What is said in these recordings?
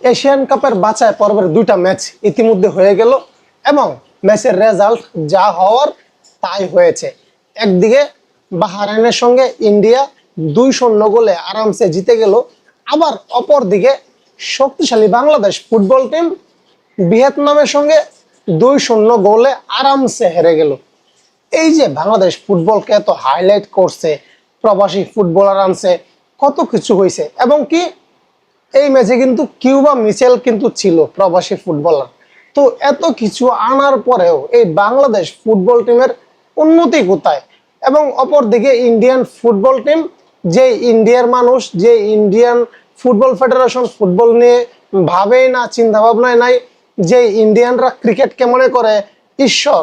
Asian কাপের বাছাই পর্বের দুইটা ম্যাচ ইতিমধ্যে হয়ে গেল এবং ম্যাচের রেজাল্ট যা হওয়ার তাই হয়েছে। একদিকে বাহারাইনের সঙ্গে ইন্ডিয়া দুই শূন্য গোলে আরামসে জিতে গেল, আবার অপর দিকে শক্তিশালী বাংলাদেশ ফুটবল টিম ভিয়েতনামের সঙ্গে দুই শূন্য গোলে আরামসে হেরে গেল। এই যে বাংলাদেশ ফুটবলকে এত হাইলাইট করছে, প্রবাসী ফুটবলার আনছে, কত কিছু হয়েছে এবং কি এই ম্যাচে কিন্তু কিউবা মিচেল কিন্তু ছিল প্রবাসী ফুটবলার তো এত কিছু আনার পরেও এই বাংলাদেশ ফুটবল টিমের উন্নতি কোথায়? এবং অপরদিকে ইন্ডিয়ান ফুটবল টিম যে ইন্ডিয়ার মানুষ, যে ইন্ডিয়ান ফুটবল ফেডারেশন ফুটবল নিয়ে ভাবেই না চিন্তা ভাবনায় নাই, যে ইন্ডিয়ানরা ক্রিকেটকে মনে করে? ঈশ্বর,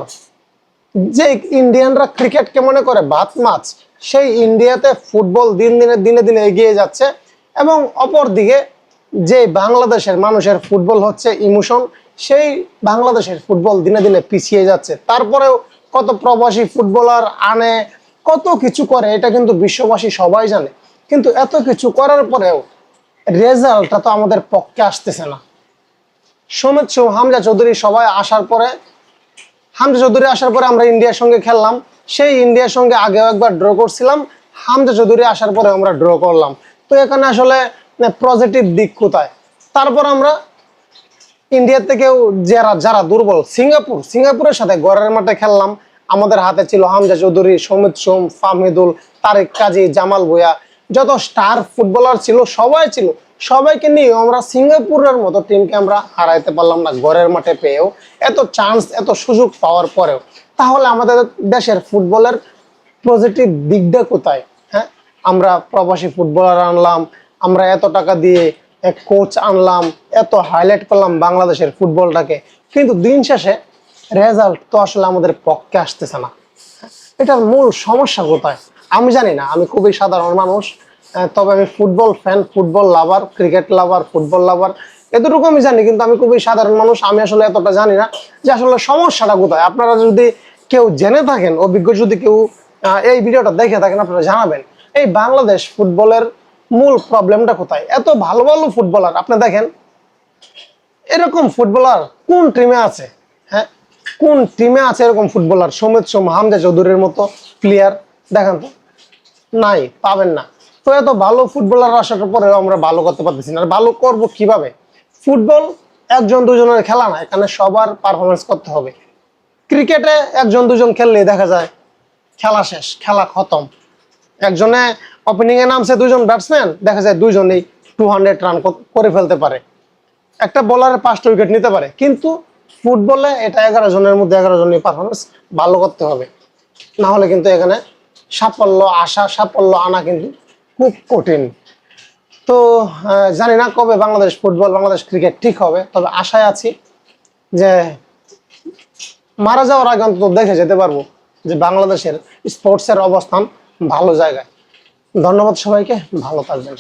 যে ইন্ডিয়ানরা ক্রিকেটকে মনে করে? ভাত, মাছ, সেই ইন্ডিয়াতে ফুটবল দিন দিনে দিনে দিনে এগিয়ে যাচ্ছে। এবং অপর দিকে যে বাংলাদেশের মানুষের ফুটবল হচ্ছে ইমোশন, সেই বাংলাদেশের ফুটবল দিনে দিনে পিছিয়ে যাচ্ছে। তারপরেও কত প্রবাসী ফুটবলার আনে, কত কিছু করে, এটা কিন্তু বিশ্ববাসী সবাই জানে। কিন্তু এত কিছু করার পরেও রেজাল্টটা তো আমাদের পক্ষে আসতেছে না। সমিত হামজা চৌধুরী সবাই আসার পরে, হামজা চৌধুরী আসার পরে আমরা ইন্ডিয়ার সঙ্গে খেললাম। সেই ইন্ডিয়ার সঙ্গে আগেও একবার ড্র করছিলাম। হামজা চৌধুরী আসার পরে আমরা ড্র করলাম। তো এখানে আসলে পজিটিভ দিক কোথায়? তারপর আমরা ইন্ডিয়া থেকেও যারা যারা দুর্বল, সিঙ্গাপুর, সিঙ্গাপুরের সাথে গড়ের মাঠে খেললাম। আমাদের হাতে ছিল হামজা চৌধুরী, সমিত সোম, ফাহমিদুল, তারেক কাজী, জামাল ভুয়া যত স্টার ফুটবলার ছিল, সবাই ছিল। সবাইকে নিয়ে আমরা সিঙ্গাপুরের মতো টিমকে আমরা হারাইতে পারলাম না ঘরের মাঠে পেয়েও। এত চান্স এত সুযোগ পাওয়ার পরেও। তাহলে আমাদের দেশের ফুটবলের পজিটিভ দিকটা কোথায়? হ্যাঁ আমরা প্রবাসী ফুটবলার আনলাম আমরা এত টাকা দিয়ে এক কোচ আনলাম, এত হাইলাইট করলাম বাংলাদেশের ফুটবলটাকে। কিন্তু দিন শেষে রেজাল্ট তো আসলে আমাদের পক্ষে আসতেছে না। এটার মূল সমস্যা কোথায়? আমি জানি না, আমি খুবই সাধারণ মানুষ তবে আমি football fan football lover cricket lover football lover এতটুকু আমি জানি, কিন্তু আমি খুবই সাধারণ মানুষ, আমি আসলে এতটা জানি না যে আসলে সমস্যাটা কোথায়। আপনারা যদি কেউ জেনে থাকেন, অভিজ্ঞ যদি কেউ এই ভিডিওটা দেখে থাকেন, আপনারা জানাবেন, এই বাংলাদেশ ফুটবলের মূল প্রবলেমটা কোথায়? এত ভালো ভালো ফুটবলার আপনি দেখেন, এরকম ফুটবলার কোন টিমে আছে? হ্যাঁ কোন টিমে আছে এরকম ফুটবলার সমিত সোম, হামজা চৌধুরীর মতো প্লেয়ার দেখেন তো, নাই, পাবেন না। তো এত ভালো ফুটবলার আসার পরেও আমরা ভালো করতে পারতেছি না। ভালো করব কীভাবে? ফুটবল একজন দুজনের খেলা না, এখানে সবার পারফরমেন্স করতে হবে। ক্রিকেটে একজন দুজন খেললে দেখা যায়, খেলা শেষ, খেলা খতম। একজনে ওপেনিং এ নামছে দুজন ব্যাটসম্যান দেখা যায় দুইজনেই টু হান্ড্রেড রান করে ফেলতে পারে। একটা বলারের পাঁচটা উইকেট নিতে পারে, কিন্তু ফুটবলে এটা এগারো জনের মধ্যে এগারো জনের পারফরমেন্স ভালো করতে হবে। না হলে কিন্তু এখানে সাফল্য আসা সাফল্য আনা কিন্তু খুব কঠিন। তো জানি না কবে বাংলাদেশ ফুটবল বাংলাদেশ ক্রিকেট ঠিক হবে, তবে আশায় আছি যে মারা যাওয়ার আগে অন্তত দেখে যেতে পারব যে বাংলাদেশের স্পোর্টসের অবস্থান ভালো জায়গায়। ধন্যবাদ সবাইকে ভালো থাকবেন।